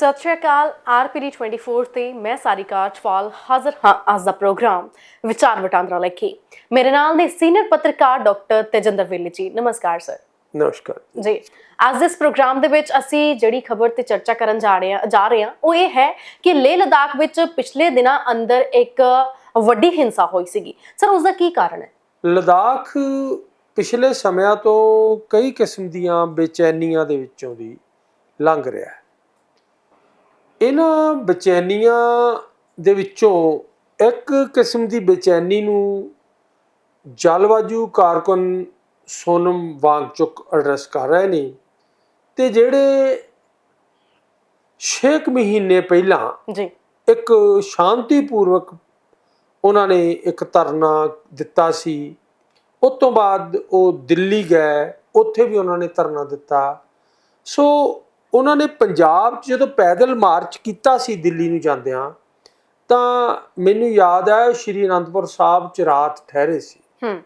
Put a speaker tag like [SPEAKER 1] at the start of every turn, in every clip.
[SPEAKER 1] ਸਤਿ ਸ਼੍ਰੀ ਅਕਾਲ ਆਰਪੀਡੀ 24 ਤੇ ਮੈਂ ਸਾਰਿਕਾ ਚਵਾਲ ਹਾਜ਼ਰ ਹਾਂ ਅੱਜ ਦਾ ਪ੍ਰੋਗਰਾਮ ਵਿਚਾਰ ਵਟਾਂਦਰਾ ਲੈ ਕੇ ਮੇਰੇ ਨਾਲ ਨੇ ਸੀਨੀਅਰ ਪੱਤਰਕਾਰ ਡਾਕਟਰ ਤੇਜਿੰਦਰ ਵੇਲੇ ਜੀ। ਨਮਸਕਾਰ ਸਰ।
[SPEAKER 2] ਨਮਸਕਾਰ।
[SPEAKER 1] ਜੀ ਅੱਜ ਇਸ ਪ੍ਰੋਗਰਾਮ ਦੇ ਵਿੱਚ ਅਸੀਂ ਜਿਹੜੀ ਖਬਰ ਤੇ ਚਰਚਾ ਕਰਨ ਜਾ ਰਹੇ ਹਾਂ ਜਾ ਰਹੇ ਹਾਂ ਉਹ ਇਹ ਹੈ ਕਿ ਲੇਹ ਲਦਾਖ ਵਿੱਚ ਪਿਛਲੇ ਦਿਨਾਂ ਅੰਦਰ ਇੱਕ ਵੱਡੀ ਹਿੰਸਾ ਹੋਈ ਸੀਗੀ। ਸਰ ਉਸ ਦਾ ਕੀ ਕਾਰਨ ਹੈ?
[SPEAKER 2] ਲਦਾਖ ਪਿਛਲੇ ਸਮਿਆਂ ਤੋਂ ਕਈ ਕਿਸਮ ਦੀਆਂ ਬੇਚੈਨੀਆਂ ਦੇ ਵਿੱਚੋਂ ਦੀ ਲੰਘ ਰਿਹਾ ਹੈ। ਇਹਨਾਂ ਬੇਚੈਨੀਆਂ ਦੇ ਵਿੱਚੋਂ ਇੱਕ ਕਿਸਮ ਦੀ ਬੇਚੈਨੀ ਨੂੰ ਜਲਵਾਯੂ ਕਾਰਕੁਨ ਸੋਨਮ ਵਾਂਗਚੁਕ ਐਡਰੈਸ ਕਰ ਰਹੇ ਨੇ ਤੇ ਜਿਹੜੇ 6 ਮਹੀਨੇ ਪਹਿਲਾਂ
[SPEAKER 1] ਜੀ।
[SPEAKER 2] ਇੱਕ ਸ਼ਾਂਤੀਪੂਰਵਕ ਉਹਨਾਂ ਨੇ ਇੱਕ ਧਰਨਾ ਦਿੱਤਾ ਸੀ। ਉਸ ਤੋਂ ਬਾਅਦ ਉਹ ਦਿੱਲੀ ਗਏ ਉੱਥੇ ਵੀ ਉਹਨਾਂ ਨੇ ਧਰਨਾ ਦਿੱਤਾ। ਸੋ ਉਹਨਾਂ ਨੇ ਪੰਜਾਬ 'ਚ ਜਦੋਂ ਪੈਦਲ ਮਾਰਚ ਕੀਤਾ ਸੀ ਦਿੱਲੀ ਨੂੰ ਜਾਂਦਿਆਂ ਤਾਂ ਮੈਨੂੰ ਯਾਦ ਹੈ ਸ਼੍ਰੀ ਅਨੰਦਪੁਰ ਸਾਹਿਬ 'ਚ ਰਾਤ ਠਹਿਰੇ ਸੀ।
[SPEAKER 1] ਹੂੰ।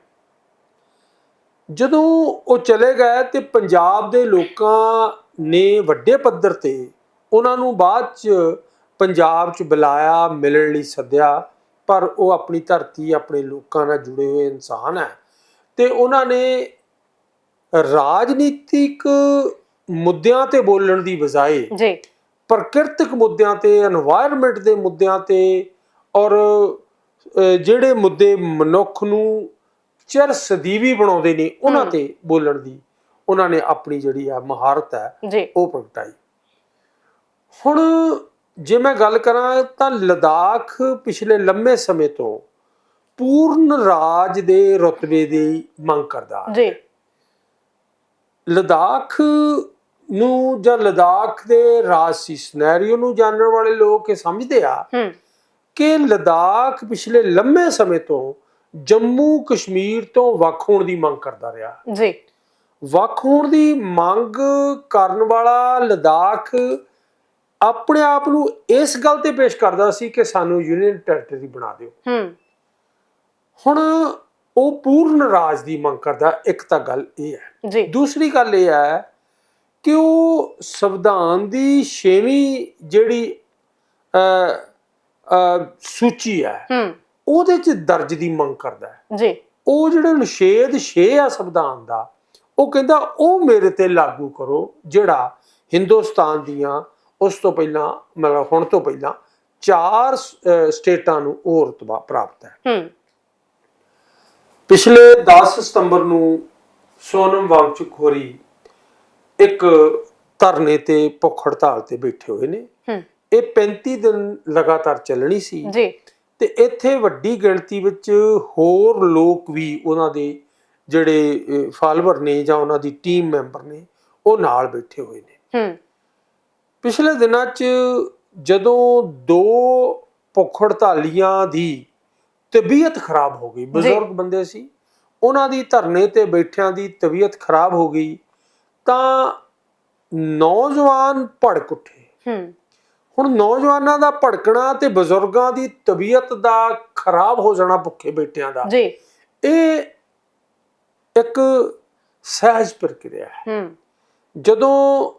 [SPEAKER 2] ਜਦੋਂ ਉਹ ਚਲੇ ਗਏ ਤੇ ਪੰਜਾਬ ਦੇ ਲੋਕਾਂ ਨੇ ਵੱਡੇ ਪੱਧਰ ਤੇ ਉਹਨਾਂ ਨੂੰ ਬਾਅਦ ਚ ਪੰਜਾਬ ਚ ਬੁਲਾਇਆ ਮਿਲਣ ਲਈ ਸੱਦਿਆ ਪਰ ਉਹ ਆਪਣੀ ਧਰਤੀ ਆਪਣੇ ਲੋਕਾਂ ਨਾਲ ਜੁੜੇ ਹੋਏ ਇਨਸਾਨ ਹੈ। ਤੇ ਉਹਨਾਂ ਨੇ ਰਾਜਨੀਤਿਕ ਮੁੱਦਿਆਂ ਤੇ ਬੋਲਣ ਦੀ ਬਜਾਏ
[SPEAKER 1] ਜੀ।
[SPEAKER 2] ਪ੍ਰਕਿਰਤਿਕ ਮੁੱਦਿਆਂ ਤੇ এনवायरमेंट ਦੇ ਮੁੱਦਿਆਂ ਤੇ ਔਰ ਜਿਹੜੇ ਮੁੱਦੇ ਮਨੁੱਖ ਨੂੰ ਚਿਰ ਸਦੀਵੀ ਬਣਾਉਂਦੇ ਨੇ ਉਹਨਾਂ ਤੇ ਬੋਲਣ ਦੀ ਉਹਨਾਂ ਨੇ ਆਪਣੀ ਜਿਹੜੀ ਆ ਮਹਾਰਤ ਹੈ ਉਹ ਪ੍ਰਗਟਾਈ। ਹੁਣ ਜੇ ਮੈਂ ਗੱਲ ਕਰਾਂ ਤਾਂ ਲਦਾਖ ਪਿਛਲੇ ਲੰਮੇ ਸਮੇਂ ਤੋਂ ਪੂਰਨ ਰਾਜ ਦੇ ਰਤਬੇ ਦੀ ਮੰਗ ਕਰਦਾ
[SPEAKER 1] ਜੀ।
[SPEAKER 2] ਲਦਾਖ ਨੂੰ ਜਾਂ ਲਦਾਖ ਦੇ ਰਾਜਸੀ ਸਿਨੈਰੀਓ ਨੂੰ ਜਾਣਨ ਵਾਲੇ ਲੋਕ ਇਹ ਸਮਝਦੇ ਆ ਕਿ ਲਦਾਖ ਪਿਛਲੇ ਲੰਮੇ ਸਮੇਂ ਤੋਂ ਜੰਮੂ ਕਸ਼ਮੀਰ ਤੋਂ ਵੱਖ ਹੋਣ ਦੀ ਮੰਗ ਕਰਦਾ ਰਿਹਾ।
[SPEAKER 1] ਜੀ।
[SPEAKER 2] ਵੱਖ ਹੋਣ ਦੀ ਮੰਗ ਕਰਨ ਵਾਲਾ ਲਦਾਖ ਆਪਣੇ ਆਪ ਨੂੰ ਇਸ ਗੱਲ ਤੇ ਪੇਸ਼ ਕਰਦਾ ਸੀ ਕਿ ਸਾਨੂੰ ਯੂਨੀਅਨ ਟੈਰੀਟਰੀ ਬਣਾ ਦਿਓ।
[SPEAKER 1] ਹੂੰ।
[SPEAKER 2] ਹੁਣ ਉਹ ਪੂਰਨ ਰਾਜ ਦੀ ਮੰਗ ਕਰਦਾ ਇੱਕ ਤਾਂ ਗੱਲ ਇਹ ਹੈ। ਦੂਸਰੀ ਗੱਲ ਇਹ ਹੈ ਕਿ ਉਹ ਸੰਵਿਧਾਨ ਦੀ ਛੇਵੀਂ ਜਿਹੜੀ ਅ ਅ ਸੂਚੀ ਹੈ
[SPEAKER 1] ਹੂੰ।
[SPEAKER 2] ਉਹਦੇ ਚ ਦਰਜ ਦੀ ਮੰਗ ਕਰਦਾ ਹੈ।
[SPEAKER 1] ਜੀ।
[SPEAKER 2] ਉਹ ਜਿਹੜਾ ਨਿਸ਼ੇਧ 6 ਆ ਸੰਵਿਧਾਨ ਦਾ ਉਹ ਕਹਿੰਦਾ ਉਹ ਮੇਰੇ ਤੇ ਲਾਗੂ ਕਰੋ ਜਿਹੜਾ ਹਿੰਦੁਸਤਾਨ ਦੀਆਂ ਉਸ ਤੋਂ ਪਹਿਲਾਂ ਮਤਲਬ ਹੁਣ ਤੋਂ ਪਹਿਲਾਂ ਚਾਰ ਸਟੇਟਾਂ ਨੂੰ ਉਹ ਰਤਬਾ ਪ੍ਰਾਪਤ ਹੈ।
[SPEAKER 1] ਹੂੰ।
[SPEAKER 2] ਪਿਛਲੇ 10 ਸਤੰਬਰ ਨੂੰ ਸੋਨਮ ਵਾਂਗਚੁਕ ਹੋਰੀ ਇੱਕ ਧਰਨੇ ਤੇ ਭੁੱਖ ਹੜਤਾਲ ਤੇ ਬੈਠੇ ਹੋਏ ਨੇ।
[SPEAKER 1] ਹੂੰ।
[SPEAKER 2] ਇਹ 35 ਦਿਨ ਲਗਾਤਾਰ ਚੱਲਣੀ ਸੀ।
[SPEAKER 1] ਜੀ।
[SPEAKER 2] ਤੇ ਇੱਥੇ ਵੱਡੀ ਗਿਣਤੀ ਵਿੱਚ ਹੋਰ ਲੋਕ ਵੀ ਉਹਨਾਂ ਦੇ ਜਿਹੜੇ ਫਾਲੋਅਰ ਨੇ ਜਾਂ ਉਹਨਾਂ ਦੀ ਟੀਮ ਮੈਂਬਰ ਨੇ ਉਹ ਨਾਲ ਬੈਠੇ ਹੋਏ ਨੇ।
[SPEAKER 1] ਹੂੰ।
[SPEAKER 2] ਪਿਛਲੇ ਦਿਨਾਂ 'ਚ ਜਦੋਂ ਦੋ ਭੁੱਖ ਹੜਤਾਲੀਆਂ ਦੀ ਤਬੀਅਤ ਖਰਾਬ ਹੋ ਗਈ ਬਜ਼ੁਰਗ ਬੰਦੇ ਸੀ ਉਹਨਾਂ ਦੀ ਧਰਨੇ ਤੇ ਬੈਠਿਆਂ ਦੀ ਤਬੀਅਤ ਖਰਾਬ ਹੋ ਗਈ ਤਾਂ ਨੌਜਵਾਨ ਭੜਕ ਉੱਠੇ।
[SPEAKER 1] ਹੂੰ।
[SPEAKER 2] ਹੁਣ ਨੌਜਵਾਨਾਂ ਦਾ ਭੜਕਣਾ ਤੇ ਬਜ਼ੁਰਗਾਂ ਦੀ ਤਬੀਅਤ ਦਾ ਖਰਾਬ ਹੋ ਜਾਣਾ ਭੁੱਖੇ ਬੈਠਿਆਂ ਦਾ।
[SPEAKER 1] ਜੀ।
[SPEAKER 2] ਇਹ ਇੱਕ ਸਹਿਜ ਪ੍ਰਕਿਰਿਆ ਹੈ।
[SPEAKER 1] ਹੂੰ।
[SPEAKER 2] ਜਦੋਂ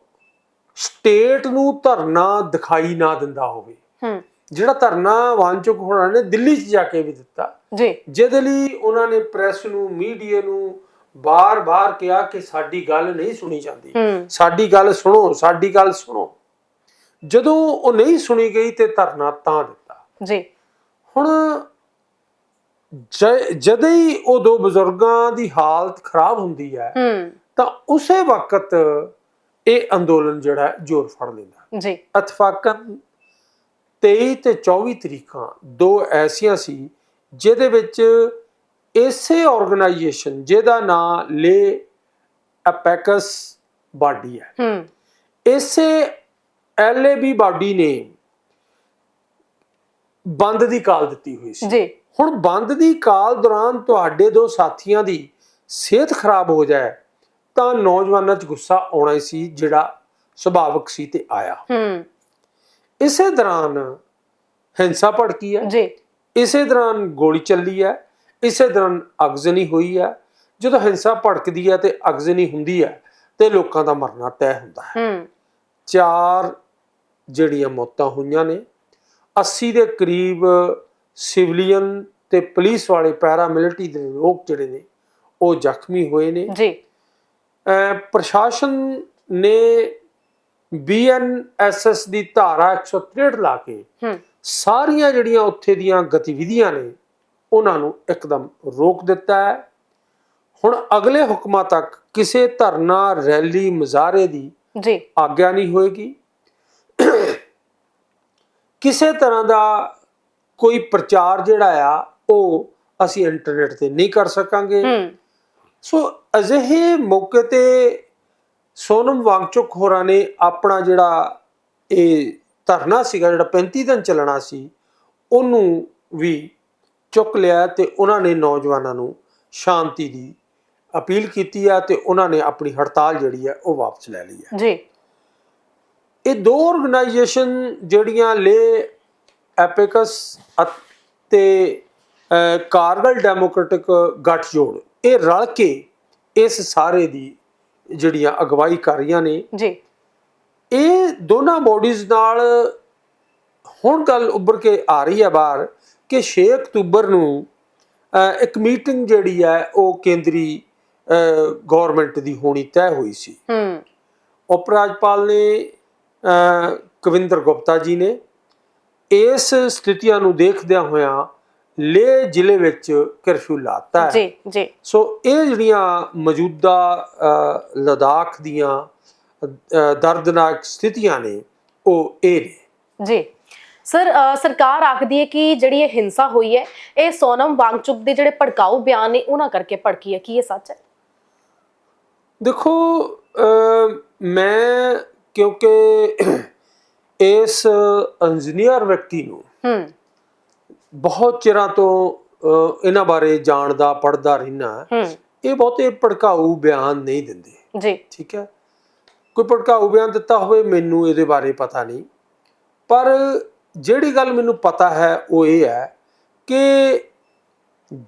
[SPEAKER 2] ਸਟੇਟ ਨੂੰ ਧਰਨਾ ਦਿਖਾਈ ਨਾ ਦਿੰਦਾ ਹੋਵੇ
[SPEAKER 1] ਹੂੰ।
[SPEAKER 2] ਜਿਹੜਾ ਧਰਨਾ ਵਾਂਚੁਕ ਹੋਣਾ ਨੇ ਦਿੱਲੀ 'ਚ ਜਾ ਕੇ ਵੀ ਦਿੱਤਾ
[SPEAKER 1] ਜੀ।
[SPEAKER 2] ਜਿਹਦੇ ਲਈ ਉਹਨਾਂ ਨੇ ਪ੍ਰੈਸ ਨੂੰ ਮੀਡੀਆ ਨੂੰ ਬਾਰ-ਬਾਰ ਕਿਹਾ ਕਿ ਸਾਡੀ ਗੱਲ ਨਹੀਂ ਸੁਣੀ ਜਾਂਦੀ। ਸਾਡੀ ਗੱਲ ਸੁਣੋ ਸਾਡੀ ਗੱਲ ਸੁਣੋ। ਜਦੋਂ ਉਹ ਨਹੀਂ ਸੁਣੀ ਗਈ ਤੇ ਧਰਨਾ ਤਾਂ ਦਿੱਤਾ।
[SPEAKER 1] ਜੀ।
[SPEAKER 2] ਹੁਣ ਜਦੋਂ ਹੀ ਉਹ ਦੋ ਬਜ਼ੁਰਗਾਂ ਦੀ ਹਾਲਤ ਖਰਾਬ ਹੁੰਦੀ ਹੈ ਤਾਂ ਉਸੇ ਵਕਤ ਇਹ ਅੰਦੋਲਨ ਜਿਹੜਾ ਜ਼ੋਰ ਫੜ ਲੈਂਦਾ।
[SPEAKER 1] ਜੀ।
[SPEAKER 2] ਇਤਫਾਕਨ 23 ਤੇ 24 ਤਰੀਕਾਂ ਦੋ ਐਸੀਆਂ ਸੀ ਜਿਹਦੇ ਵਿੱਚ ਇਸੇ ਆਰਗੇਨਾਈਜੇਸ਼ਨ ਜਿਹਦਾ ਨਾਮ ਲੇ ਅਪੈਕਸ ਬਾਡੀ ਹੈ।
[SPEAKER 1] ਹੂੰ।
[SPEAKER 2] ਇਸੇ ਐਲਏਬੀ ਬਾਡੀ ਨੇ ਬੰਦ ਦੀ ਕਾਲ ਦਿੱਤੀ ਹੋਈ ਸੀ।
[SPEAKER 1] ਜੀ।
[SPEAKER 2] ਹੁਣ ਬੰਦ ਦੀ ਕਾਲ ਦੌਰਾਨ ਤੁਹਾਡੇ ਦੋ ਸਾਥੀਆਂ ਦੀ ਸਿਹਤ ਖਰਾਬ ਹੋ ਜਾਏ ਤਾਂ ਨੌਜਵਾਨਾਂ 'ਚ ਗੁੱਸਾ ਆਉਣਾ ਹੀ ਸੀ ਜਿਹੜਾ ਸੁਭਾਵਕ ਸੀ ਤੇ ਆਇਆ।
[SPEAKER 1] ਹੂੰ।
[SPEAKER 2] ਇਸੇ ਦੌਰਾਨ ਹਿੰਸਾ ਭੜਕੀ ਹੈ।
[SPEAKER 1] ਜੀ।
[SPEAKER 2] ਇਸੇ ਦੌਰਾਨ ਗੋਲੀ ਚੱਲੀ ਹੈ। ਇਸੇ ਦੌਰਾਨ ਅਗਜ਼ਨੀ ਹੋਈ ਹੈ ਜਦੋਂ ਹਿੰਸਾ ਭੜਕਦੀ ਹੈ ਤੇ ਅਗਜ਼ਨੀ ਹੁੰਦੀ ਹੈ ਤੇ ਲੋਕਾਂ ਦਾ ਮਰਨਾ ਤੈਅ ਹੁੰਦਾ ਹੈ।
[SPEAKER 1] ਹੂੰ।
[SPEAKER 2] ਚਾਰ ਜਿਹੜੀਆਂ ਮੌਤਾਂ ਹੋਈਆਂ ਨੇ 80 ਦੇ ਕਰੀਬ ਸਿਵਲੀਅਨ ਤੇ ਪੁਲਿਸ ਵਾਲੇ ਪੈਰਾਮਿਲਟਰੀ ਦੇ ਲੋਕ ਜਿਹੜੇ ਨੇ ਉਹ ਜ਼ਖਮੀ ਹੋਏ ਨੇ।
[SPEAKER 1] ਜੀ।
[SPEAKER 2] ਪ੍ਰਸ਼ਾਸਨ ਨੇ ਬੀਐਨਐਸਐਸ ਦੀ ਧਾਰਾ 163 ਲਾ ਕੇ
[SPEAKER 1] ਹੂੰ।
[SPEAKER 2] ਸਾਰੀਆਂ ਜਿਹੜੀਆਂ ਉੱਥੇ ਦੀਆਂ ਗਤੀਵਿਧੀਆਂ ਨੇ ਉਹਨਾਂ ਨੂੰ ਇੱਕਦਮ ਰੋਕ ਦਿੱਤਾ ਹੈ। ਹੁਣ ਅਗਲੇ ਹੁਕਮਾਂ ਤੱਕ ਕਿਸੇ ਧਰਨਾ ਰੈਲੀ ਮੁਜ਼ਾਹਰੇ ਦੀ
[SPEAKER 1] ਜੀ।
[SPEAKER 2] ਆਗਿਆ ਨਹੀਂ ਹੋਏਗੀ। ਕਿਸੇ ਤਰ੍ਹਾਂ ਦਾ ਕੋਈ ਪ੍ਰਚਾਰ ਜਿਹੜਾ ਆ ਉਹ ਅਸੀਂ ਇੰਟਰਨੈਟ ਤੇ ਨਹੀਂ ਕਰ ਸਕਾਂਗੇ। ਸੋ ਅਜਿਹੇ ਮੌਕੇ ਤੇ ਸੋਨਮ ਵਾਂਗਚੁਕ ਹੋਰਾਂ ਨੇ ਆਪਣਾ ਜਿਹੜਾ ਇਹ ਧਰਨਾ ਸੀਗਾ ਜਿਹੜਾ 35 ਦਿਨ ਚੱਲਣਾ ਸੀ ਉਹਨੂੰ ਵੀ ਚੁੱਕ ਲਿਆ ਤੇ ਉਹਨਾਂ ਨੇ ਨੌਜਵਾਨਾਂ ਨੂੰ ਸ਼ਾਂਤੀ ਦੀ ਅਪੀਲ ਕੀਤੀ ਆ ਤੇ ਉਹਨਾਂ ਨੇ ਆਪਣੀ ਹੜਤਾਲ ਜਿਹੜੀ ਹੈ ਉਹ ਵਾਪਸ ਲੈ ਲਈ ਹੈ
[SPEAKER 1] ਜੀ।
[SPEAKER 2] ਇਹ ਦੋ ਆਰਗੇਨਾਈਜੇਸ਼ਨ ਜਿਹੜੀਆਂ ਲੇ ਐਪਿਕਸ ਅਤੇ ਕਾਰਗਲ ਡੈਮੋਕ੍ਰੈਟਿਕ ਗੱਠਜੋੜ ਇਹ ਰਲ ਕੇ ਇਸ ਸਾਰੇ ਦੀ ਜਿਹੜੀਆਂ ਅਗਵਾਈ ਕਰ ਰਹੀਆਂ ਨੇ।
[SPEAKER 1] ਜੀ।
[SPEAKER 2] ਇਹ ਦੋਨਾਂ ਬਾਡੀਜ਼ ਨਾਲ ਹੁਣ ਗੱਲ ਉੱਭਰ ਕੇ ਆ ਰਹੀ ਹੈ ਬਾਹਰ ਕਿ 6 ਅਕਤੂਬਰ ਨੂੰ ਇੱਕ ਮੀਟਿੰਗ ਜਿਹੜੀ ਹੈ ਉਹ ਕੇਂਦਰੀ ਗਵਰਨਮੈਂਟ ਦੀ ਹੋਣੀ ਤੈਅ ਹੋਈ ਸੀ।
[SPEAKER 1] ਹੂੰ।
[SPEAKER 2] ਉਪ ਰਾਜਪਾਲ ਨੇ ਕਵਿੰਦਰ ਗੁਪਤਾ ਜੀ ਨੇ ਇਸ ਸਥਿਤੀਆਂ ਨੂੰ ਦੇਖਦਿਆਂ ਹੋਇਆਂ ਲੇਹ ਜ਼ਿਲ੍ਹੇ ਵਿੱਚ ਕਰਫਿਊ ਲਾਤਾ ਹੈ।
[SPEAKER 1] ਜੀ ਜੀ।
[SPEAKER 2] ਸੋ ਇਹ ਜਿਹੜੀਆਂ ਮੌਜੂਦਾ ਲਦਾਖ ਦੀਆਂ ਦਰਦਨਾਕ ਸਥਿਤੀਆਂ ਨੇ ਉਹ ਇਹ ਨੇ।
[SPEAKER 1] ਜੀ। ਸਰ ਸਰਕਾਰ ਆਖਦੀ ਹੈ ਕਿ ਜਿਹੜੀ ਇਹ ਹਿੰਸਾ ਹੋਈ ਹੈ ਇਹ ਸੋਨਮ ਵਾਂਗਚੁਕ ਦੇ ਜਿਹੜੇ ਭੜਕਾਊ ਬਿਆਨ ਨੇ ਉਹਨਾਂ ਕਰਕੇ ਭੜਕੀ ਹੈ। ਕੀ ਇਹ ਸੱਚ ਹੈ?
[SPEAKER 2] ਦੇਖੋ ਮੈਂ ਕਿਉਂਕਿ ਇਸ ਇੰਜੀਨੀਅਰ ਵਿਅਕਤੀ ਨੂੰ
[SPEAKER 1] ਹੂੰ।
[SPEAKER 2] ਬਹੁਤ ਚਿਰਾਂ ਤੋਂ ਇਹਨਾਂ ਬਾਰੇ ਜਾਣਦਾ ਪੜਦਾ ਰਹਿਣਾ ਇਹ ਬਹੁਤੇ ਭੜਕਾਊ ਬਿਆਨ ਨਹੀਂ ਦਿੰਦੇ।
[SPEAKER 1] ਜੀ।
[SPEAKER 2] ਠੀਕ ਹੈ? ਕੋਈ ਭੜਕਾਊ ਬਿਆਨ ਦਿੱਤਾ ਹੋਵੇ ਮੈਨੂੰ ਇਹਦੇ ਬਾਰੇ ਪਤਾ ਨਹੀਂ। ਪਰ ਜਿਹੜੀ ਗੱਲ ਮੈਨੂੰ ਪਤਾ ਹੈ ਉਹ ਇਹ ਹੈ ਕਿ